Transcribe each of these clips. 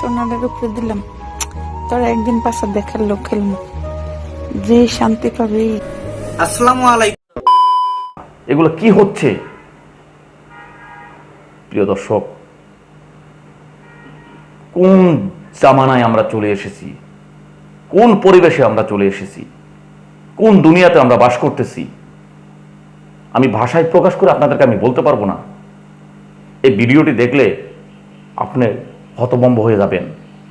সোনাটার উপরে দিলাম। তোর একদিন পাশে দেখার লোক খেলব। যে শান্তি পাবি। আসসালামু আলাইকুম। এগুলো কি হচ্ছে? প্রিয় দর্শক কোন জামানায় আমরা চলে এসেছি? কোন পরিবেশে আমরা চলে এসেছি? কোন দুনিয়াতে আমরা বাস করতেছি? আমি ভাষায় প্রকাশ করে আপনাদেরকে আমি বলতে পারব না। এই ভিডিওটি দেখলে আপনি হতবম্ব হয়ে যাবেন।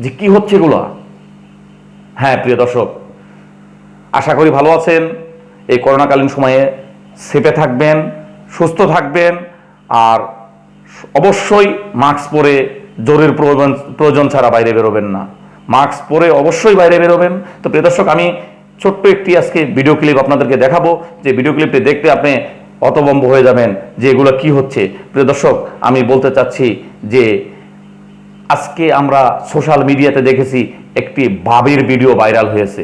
যে কি হচ্ছে এগুলো? হ্যাঁ প্রিয় দর্শক, আশা করি ভালো আছেন। এই করোনাকালীন সময়ে সেফে থাকবেন, সুস্থ থাকবেন, আর অবশ্যই মাস্ক পরে জোরের প্রয়োজন প্রয়োজন ছাড়া বাইরে বেরোবেন না। মাস্ক পরে অবশ্যই বাইরে বেরোবেন। তো প্রিয় দর্শক, আমি ছোট্ট একটি আজকে ভিডিও ক্লিপ আপনাদেরকে দেখাবো। যে ভিডিও ক্লিপটি দেখতে আপনি অতবম্ব হয়ে যাবেন যে এগুলো কি হচ্ছে। প্রিয় দর্শক, আমি বলতে চাচ্ছি যে আজকে আমরা সোশ্যাল মিডিয়াতে দেখেছি একটি বাবির ভিডিও ভাইরাল হয়েছে।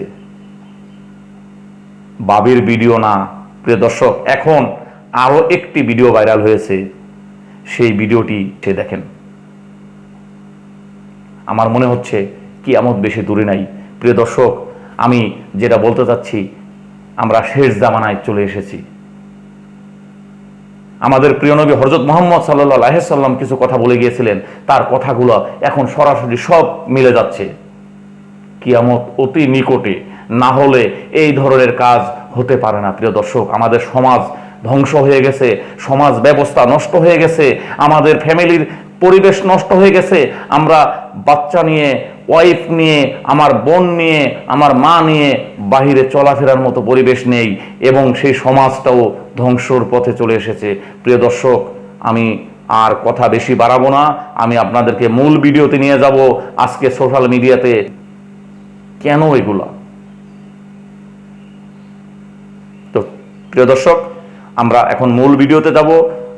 বাবির ভিডিও না, প্রিয় দর্শক, এখন আরও একটি ভিডিও ভাইরাল হয়েছে। সেই ভিডিওটি সে দেখেন। আমার মনে হচ্ছে কি এমন বেশি দূরে নাই। প্রিয় দর্শক, আমি যেটা বলতে চাচ্ছি, আমরা শেষ জামানায় চলে এসেছি। আমাদের প্রিয় নবী হরজত মোহাম্মদ সাল্লাহ সাল্লাম কিছু কথা বলে গিয়েছিলেন। তার কথাগুলো এখন সরাসরি সব মিলে যাচ্ছে। কিয়ামত অতি নিকটে, না হলে এই ধরনের কাজ হতে পারে না। প্রিয় দর্শক, আমাদের সমাজ ধ্বংস হয়ে গেছে, সমাজ ব্যবস্থা নষ্ট হয়ে গেছে, আমাদের ফ্যামিলির পরিবেশ নষ্ট হয়ে গেছে, আমরা বাচ্চা নিয়ে ওয়াইফ নিয়ে, আমার বোন নিয়ে, আমার মা নিয়ে বাহিরে চলাফেরার মতো পরিবেশ নেই এবং সেই সমাজটাও ধ্বংসর পথে চলে এসেছে। প্রিয় দর্শক, আমি আর কথা বেশি বাড়াবো না। আমি আপনাদেরকে মূল ভিডিওতে নিয়ে যাব। আজকে সোশ্যাল মিডিয়াতে কেন এগুলা? তো প্রিয় দর্শক, আমরা এখন মূল ভিডিওতে যাব।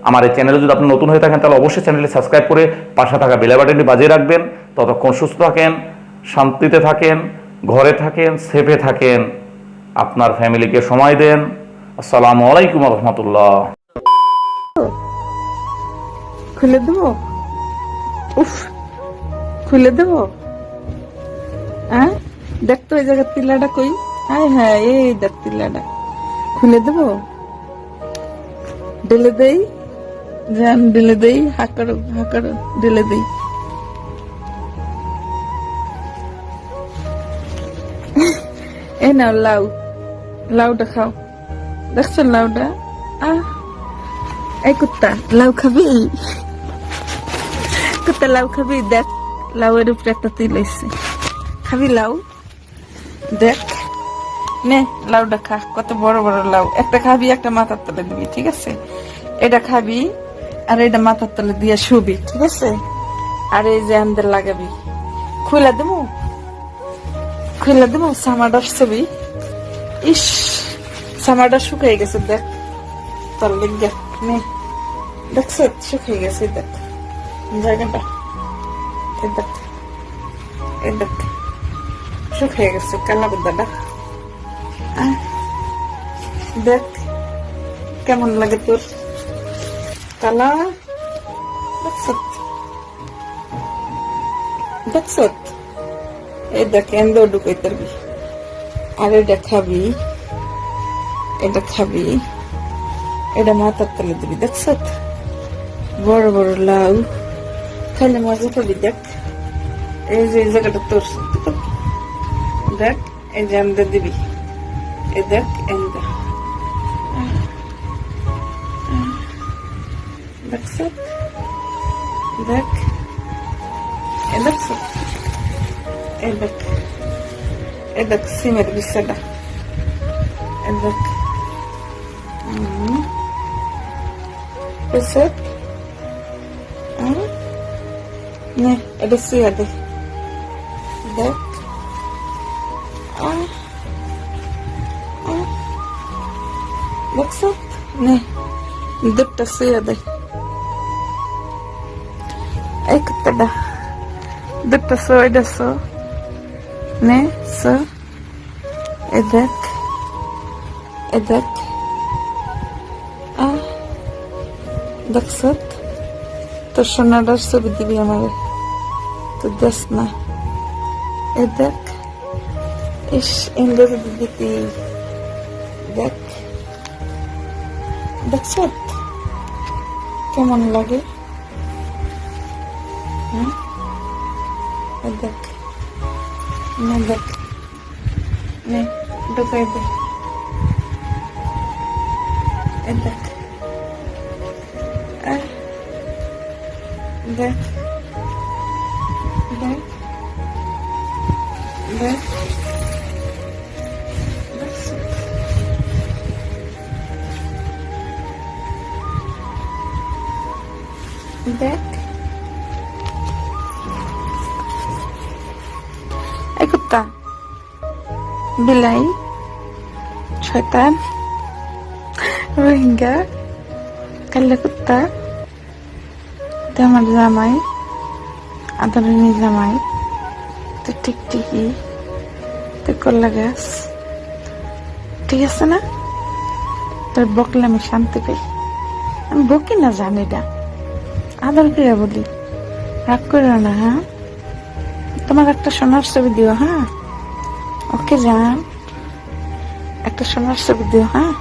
আমার এই চ্যানেলে যদি আপনি নতুন হয়ে থাকেন, তাহলে অবশ্যই চ্যানেলটি সাবস্ক্রাইব করে পাশে থাকা বেল বাটনটি বাজিয়ে রাখবেন। ততক্ষণ সুস্থ থাকেন, শান্তিতে থাকেন, ঘরে থাকেন, সেফে থাকেন। আপনার ফ্যামিলিকে সময় দেন। আসসালামু আলাইকুম রহমতুল্লাহ। খুলে দেবো? উফ, খুলে দেবো? হ্যাঁ? দেখ তো ওই জায়গার তিল্লাটা কই? হ্যাঁ হ্যাঁ এই দেখ তিলাটা খুলে দেবো? ঢেলে দেই? যান ঢেলে দেই? হাকারো হাকারো, ঢেলে দেই। এই নাও লাউ লাউটা খাও দেখছ লাউটা আহ এই কুত্তা লাউ খাবি কুত্তা লাউ খাবি দেখ লাউয়ের উপরে একটা তিল এসছে খাবি লাউ দেখ নে লাউটা খা কত বড় বড় লাউ একটা খাবি একটা মাথার তলে দিবি ঠিক আছে এটা খাবি আর এটা মাথার তলে দিয়ে শুবি ঠিক আছে আর এই যে আমাদের লাগাবি খুলে দেবো খুলে দেবো সামাডার ছবি। ইস সামাডা শুকিয়ে গেছে, দেখ। তোর লেগে নে। দেখছ শুকিয়ে গেছে, দেখ। জায়গাটা। এই দেখ। এই দেখ। শুকিয়ে গেছে, কালা বুদাটা দেখ, কেমন লাগে তোর? কালা। দেখছ দেখছ এই দেখ এন্দ ঢুকাই তারবি আর এটা খাবি। এটা খাবি। এটা মাথার তলে দিবি দেখছ বড় বড় লাউ। খাইলে মজা পাবি দেখ। এই যে এই জায়গাটা তোর দেখ, এই যে এন্দা দিবি। এই দেখ এন্দা দেখছ দেখ। এ দেখছ Evet. Evet, simet bir sene. Evet. Evet. Ne? Evet, suyadı. Evet. Bak sen. Ne? Dıpta suyadı. Ekte da. Dıpta suyadı su. সো এ দেখ এ দেখ আহ দেখছ তোর সোনাটার ছবি দিবি আমারে তো দেখ না এ দেখ ইস ইন্দুর দিদি দেখ দেখছ কেমন লাগে হ্যাঁ দেখ Nabok. Ne, dukay ba? Ebak. Ah. Bak. Bak. Bak. Bak. Bak. কুত্তা বিলাই, শয়তান, রোহিঙ্গা, কাল্লা কুত্তা আমার জামাই, আদরণী জামাই, তো টিকটিকি তো কল্লা গাছ। ঠিক আছে না? তোর বকলে আমি শান্তি পাই। আমি বকি না জানি না আদর করে বলি। রাগ করে না হ্যাঁ? তোমার একটা সোনার ছবি দিও হ্যাঁ? ওকে যান একটা সোনার ছবি দিও হ্যাঁ?